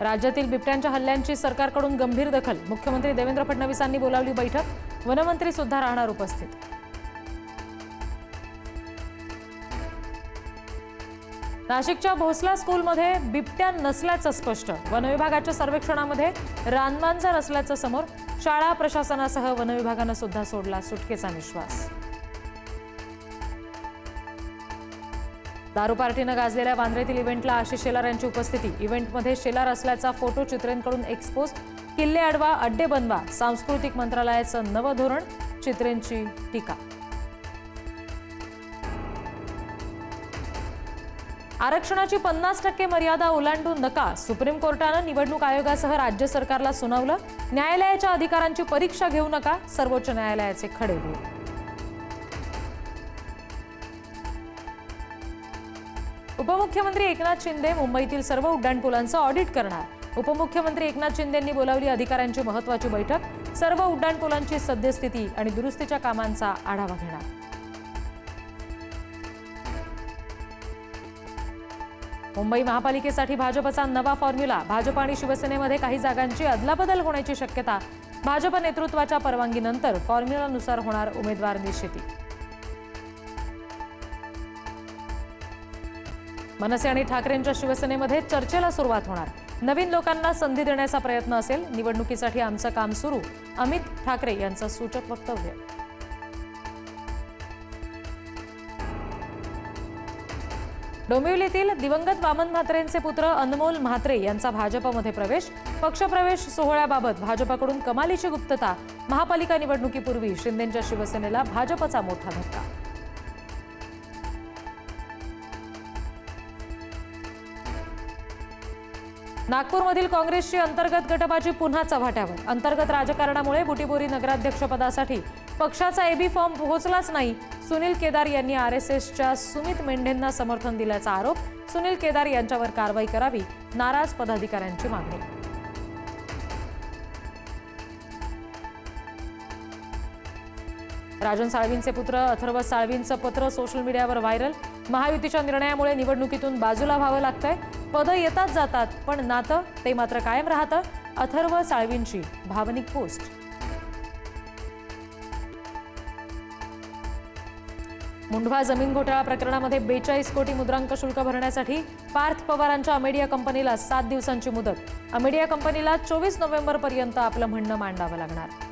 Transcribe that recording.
राज्यातील बिबट्यांच्या हल्ल्यांची सरकारकडून गंभीर दखल. मुख्यमंत्री देवेंद्र फडणवीसांनी बोलावली बैठक. वनमंत्री सुद्धा राहणार उपस्थित. नाशिकच्या भोसला स्कूलमध्ये बिबट्या नसल्याचं स्पष्ट. वनविभागाच्या सर्वेक्षणामध्ये रानमांजर असल्याचं समोर शाळा प्रशासनासह वनविभागानं सुद्धा सोडला सुटकेचा निश्वास. दारू पार्टीनं गाजलेल्या वांद्रेतील इव्हेंटला आशिष शेलार यांची उपस्थिती. इव्हेंटमध्ये शेलार असल्याचा फोटो चित्रेंकडून एक्सपोज किल्ले अडवा अड्डे बनवा सांस्कृतिक मंत्रालयाचं नवं धोरण चित्रेंची टीका. आरक्षणाची पन्नास टक्के मर्यादा ओलांडू नका. सुप्रीम कोर्टानं निवडणूक आयोगासह राज्य सरकारला सुनावलं. न्यायालयाच्या अधिकारांची परीक्षा घेऊ नका. सर्वोच्च न्यायालयाचे खडेबोल उपमुख्यमंत्री एकनाथ शिंदे मुंबईतील सर्व उड्डाणपुलांचं ऑडिट करणार. उपमुख्यमंत्री एकनाथ शिंदेंनी बोलावली अधिकाऱ्यांची महत्वाची बैठक. सर्व उड्डाणपुलांची सद्यस्थिती आणि दुरुस्तीच्या कामांचा आढावा घेणार. मुंबई महापालिकेसाठी भाजपचा नवा फॉर्म्युला. भाजप आणि शिवसेनेमध्ये काही जागांची अदलाबदल होण्याची शक्यता. भाजप नेतृत्वाच्या परवानगीनंतर फॉर्म्युलानुसार होणार उमेदवार निश्चिती. मनसे आणि ठाकरेंच्या शिवसेनेमध्ये चर्चेला सुरुवात होणार. नवीन लोकांना संधी देण्याचा प्रयत्न असेल निवडणुकीसाठी आमचं काम सुरू अमित ठाकरे यांचं सूचक वक्तव्य. डोंबिवलीतील दिवंगत वामन म्हात्रेंचे पुत्र अनमोल म्हात्रे यांचा भाजपमध्ये प्रवेश. पक्षप्रवेश सोहळ्याबाबत भाजपकडून कमालीची गुप्तता. महापालिका निवडणुकीपूर्वी शिंदेंच्या शिवसेनेला भाजपचा मोठा धक्का. नागपूरमधील काँग्रेसची अंतर्गत गटबाजी पुन्हा चव्हाट्यावर. अंतर्गत राजकारणामुळे बुटीबोरी नगराध्यक्षपदासाठी पक्षाचा एबी फॉर्म पोहोचलाच नाही. सुनील केदार यांनी आर एस एसच्या सुमित मेंढेंना समर्थन दिल्याचा आरोप सुनील केदार यांच्यावर कारवाई करावी नाराज पदाधिकाऱ्यांची मागणी. राजन साळवींचे पुत्र अथर्व साळवींचं पत्र सोशल मीडियावर व्हायरल महायुतीच्या निर्णयामुळे निवडणुकीतून बाजूला व्हावं लागतंय. पदं येतात जातात पण नातं ते मात्र कायम राहतं. अथर्व साळवींची भावनिक पोस्ट. मुंढवा जमीन घोटाळा प्रकरणामध्ये बेचाळीस कोटी मुद्रांक शुल्क भरण्यासाठी पार्थ पवारांच्या अमेडिया कंपनीला सात दिवसांची मुदत. अमेडिया कंपनीला चोवीस नोव्हेंबरपर्यंत आपलं म्हणणं मांडावं लागणार.